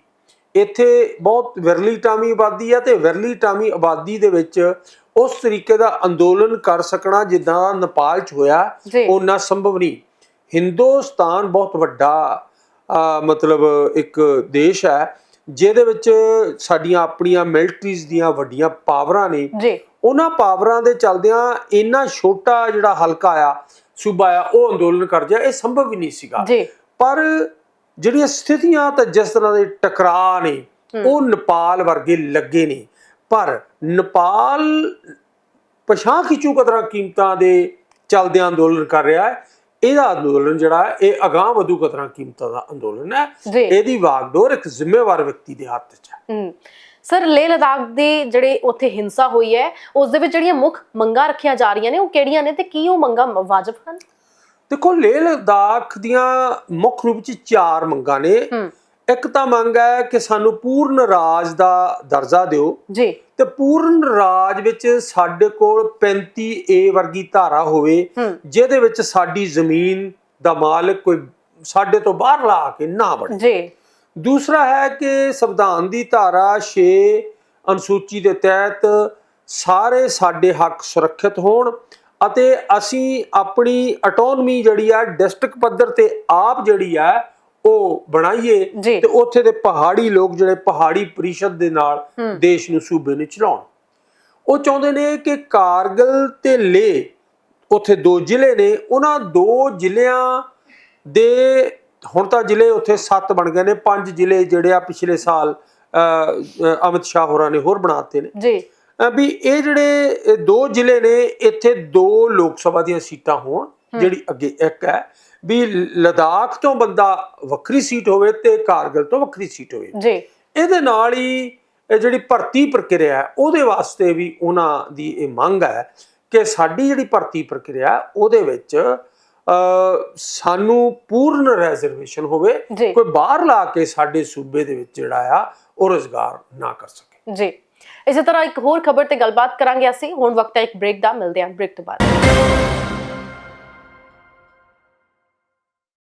[SPEAKER 2] ਇੱਥੇ ਬਹੁਤ ਵਿਰਲੀ ਟਾਮੀ ਆਬਾਦੀ ਹੈ ਤੇ ਵਿਰਲੀ ਟਾਮੀ ਆਬਾਦੀ ਦੇ ਵਿੱਚ ਉਸ ਤਰੀਕੇ ਦਾ ਅੰਦੋਲਨ ਕਰ ਸਕਣਾ ਜਿੱਦਾਂ ਨੇਪਾਲ 'ਚ ਹੋਇਆ। ਉਹਨਾਂ ਸੰਭਵ ਨਹੀਂ। ਹਿੰਦੁਸਤਾਨ ਬਹੁਤ ਵੱਡਾ ਮਤਲਬ ਇੱਕ ਦੇਸ਼ ਹੈ ਜਿਹਦੇ ਵਿੱਚ ਸਾਡੀਆਂ ਆਪਣੀਆਂ ਮਿਲਟਰੀਜ਼ ਦੀਆਂ ਵੱਡੀਆਂ ਪਾਵਰਾਂ ਨੇ।
[SPEAKER 1] ਜੀ।
[SPEAKER 2] ਉਹਨਾਂ ਪਾਵਰਾਂ ਦੇ ਚਲਦਿਆਂ ਇੰਨਾ ਛੋਟਾ ਜਿਹੜਾ ਹਲਕਾ ਆ ਸੂਬਾ ਆ ਉਹ ਅੰਦੋਲਨ ਕਰ ਜਾ ਇਹ ਸੰਭਵ ਹੀ ਨਹੀਂ ਸੀਗਾ।
[SPEAKER 1] ਜੀ।
[SPEAKER 2] ਪਰ ਜਿਹੜੀਆਂ ਸਥਿਤੀਆਂ ਤਾਂ ਜਿਸ ਤਰ੍ਹਾਂ ਦੇ ਟਕਰਾਅ ਨੇ ਉਹ ਨੇਪਾਲ ਵਰਗੇ ਲੱਗੇ ਨੇ। ਪਰ ਨੇਪਾਲ ਪਛਾਂ ਖਿੱਚੂ ਕਦਰਾਂ ਕੀਮਤਾਂ ਦੇ ਚਲਦਿਆਂ ਅੰਦੋਲਨ ਕਰ ਰਿਹਾ ਹੈ। ਇਹਦਾ ਅੰਦੋਲਨ ਜਿਹੜਾ ਇਹ ਅਗਾਂਹ ਵਧੂ ਕਦਰਾਂ ਕੀਮਤਾਂ ਦਾ ਅੰਦੋਲਨ ਹੈ। ਇਹਦੀ ਵਾਗਡੋਰ ਇੱਕ ਜ਼ਿੰਮੇਵਾਰ ਵਿਅਕਤੀ ਦੇ ਹੱਥ 'ਚ ਹੈ।
[SPEAKER 1] ਸਰ ਲੇਹ ਲਦਾਖ ਦੀ ਜਿਹੜੇ ਉੱਥੇ ਹਿੰਸਾ ਹੋਈ ਹੈ ਉਸ ਦੇ ਵਿੱਚ ਜਿਹੜੀਆਂ ਮੁੱਖ ਮੰਗਾਂ ਰੱਖੀਆਂ ਜਾ ਰਹੀਆਂ ਨੇ ਉਹ ਕਿਹੜੀਆਂ ਨੇ ਤੇ ਕੀ ਉਹ ਮੰਗਾਂ ਵਾਜਬ ਹਨ?
[SPEAKER 2] ਦੇਖੋ ਲੇਹ ਲਦਾਖ ਦੀਆਂ ਮੁੱਖ ਰੂਪ 'ਚ ਚਾਰ ਮੰਗਾਂ ਨੇ। ਇੱਕ ਤਾਂ ਮੰਗ ਹੈ ਕਿ ਸਾਨੂੰ ਪੂਰਨ ਰਾਜ ਦਾ ਦਰਜਾ ਦਿਓ।
[SPEAKER 1] ਜੀ।
[SPEAKER 2] ਤੇ ਪੂਰਨ ਰਾਜ ਵਿੱਚ ਸਾਡੇ ਕੋਲ 35 ਏ ਵਰਗੀ ਧਾਰਾ ਹੋਵੇ ਜਿਹਦੇ ਵਿੱਚ ਸਾਡੀ ਜ਼ਮੀਨ ਦਾ ਮਾਲਕ ਕੋਈ ਸਾਡੇ ਤੋਂ ਬਾਹਰ ਲਾ ਕੇ ਨਾ ਬਣੇ
[SPEAKER 1] ਜੀ।
[SPEAKER 2] ਦੂਸਰਾ ਹੈ ਕਿ ਸੰਵਿਧਾਨ ਦੀ ਧਾਰਾ 6 ਅਨੁਸੂਚੀ ਦੇ ਤਹਿਤ ਸਾਰੇ ਸਾਡੇ ਹੱਕ ਸੁਰੱਖਿਅਤ ਹੋਣ ਅਤੇ ਅਸੀਂ ਆਪਣੀ ਆਟੋਨਮੀ ਜਿਹੜੀ ਆ ਡਿਸਟ੍ਰਿਕਟ ਪੱਧਰ ਤੇ ਆਪ ਜਿਹੜੀ ਆ ਉਹ ਬਣਾਈਏ ਤੇ ਉੱਥੇ ਦੇ ਪਹਾੜੀ ਲੋਕ ਜਿਹੜੇ ਪਹਾੜੀ ਪਰਿਸ਼ਦ ਦੇ ਨਾਲ। ਦੇਸ਼ ਨੂੰ ਸੂਬੇ ਨੂੰ ਚਲਾਉਣ। ਉਹ ਚਾਹੁੰਦੇ ਨੇ ਕਿ ਕਾਰਗਲ ਤੇ ਲੇਹ ਉੱਥੇ ਦੋ ਜ਼ਿਲ੍ਹੇ ਨੇ। ਉਹਨਾਂ ਦੋ ਜ਼ਿਲ੍ਹਿਆਂ ਦੇ ਹੁਣ ਤਾਂ ਜ਼ਿਲ੍ਹੇ ਉੱਥੇ 7 ਬਣ ਗਏ ਨੇ। ਪੰਜ ਜ਼ਿਲ੍ਹੇ ਜਿਹੜੇ ਆ ਪਿਛਲੇ ਸਾਲ ਅਮਿਤ ਸ਼ਾਹ ਹੋਰਾਂ ਨੇ ਹੋਰ ਬਣਾਤੇ ਨੇ।
[SPEAKER 1] ਜੀ।
[SPEAKER 2] ਵੀ ਇਹ ਜਿਹੜੇ ਦੋ ਜ਼ਿਲ੍ਹੇ ਨੇ ਇੱਥੇ ਦੋ ਲੋਕ ਸਭਾ ਦੀਆਂ ਸੀਟਾਂ ਹੋਣ ਜਿਹੜੀ ਅੱਗੇ ਇੱਕ ਹੈ। ਵੀ ਲਦਾਖ ਤੋਂ ਬੰਦਾ ਵੱਖਰੀ ਸੀਟ ਹੋਵੇ ਤੇ ਕਾਰਗਿਲ ਤੋਂ ਵੱਖਰੀ ਸੀਟ ਹੋਵੇ।
[SPEAKER 1] ਜੀ।
[SPEAKER 2] ਇਹਦੇ ਨਾਲ ਹੀ ਇਹ ਜਿਹੜੀ ਭਰਤੀ ਪ੍ਰਕਿਰਿਆ ਹੈ ਉਹਦੇ ਵਾਸਤੇ ਵੀ ਉਹਨਾਂ ਦੀ ਇਹ ਮੰਗ ਹੈ ਕਿ ਸਾਡੀ ਜਿਹੜੀ ਭਰਤੀ ਪ੍ਰਕਿਰਿਆ ਉਹਦੇ ਵਿੱਚ ਸਾਨੂੰ ਪੂਰਨ ਰਿਜ਼ਰਵੇਸ਼ਨ ਹੋਵੇ ਕੋਈ ਬਾਹਰ ਲਾ ਕੇ ਸਾਡੇ ਸੂਬੇ ਦੇ ਵਿੱਚ ਜਿਹੜਾ ਆ ਉਹ ਰੋਜ਼ਗਾਰ ਨਾ ਕਰ ਸਕੇ।
[SPEAKER 1] ਜੀ। ਇਸੇ ਤਰ੍ਹਾਂ ਇੱਕ ਹੋਰ ਖਬਰ ਤੇ ਗੱਲਬਾਤ ਕਰਾਂਗੇ ਅਸੀਂ। ਹੁਣ ਵਕਤ ਹੈ ਇੱਕ ਬ੍ਰੇਕ ਦਾ ਮਿਲਦੇ ਹਾਂ ਬ੍ਰੇਕ ਤੋਂ ਬਾਅਦ।